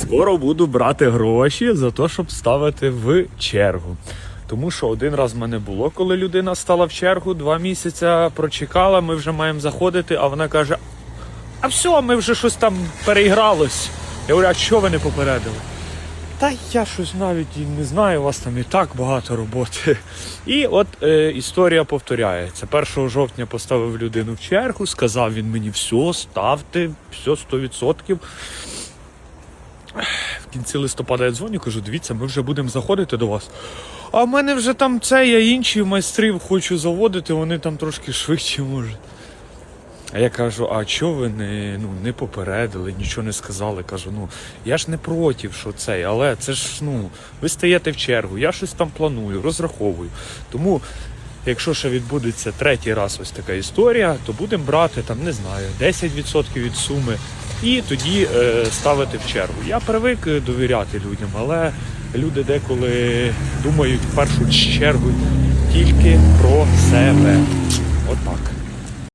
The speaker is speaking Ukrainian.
Скоро буду брати гроші за те, щоб ставити в чергу. Тому що один раз в мене було, коли людина стала в чергу, два місяці прочекала, ми вже маємо заходити, а вона каже: а все, ми вже щось там переігралось. Я говорю, а що ви не попередили? Та я щось навіть і не знаю, у вас там і так багато роботи. І от е, історія повторяється. 1 жовтня поставив людину в чергу, сказав він мені, все, ставте, все 100%. В кінці листопада я дзвоню, кажу, дивіться, ми вже будемо заходити до вас. А в мене вже там це, я інші майстрів хочу заводити, вони там трошки швидше можуть. А я кажу, а чого ви не, ну, не попередили, нічого не сказали? Кажу, ну я ж не проти, що цей, але це ж ну, ви стаєте в чергу, я щось там планую, розраховую. Тому, якщо ще відбудеться третій раз ось така історія, то будемо брати там, не знаю, 10% від суми і тоді е, ставити в чергу. Я привик е, довіряти людям, але люди деколи думають в першу чергу тільки про себе.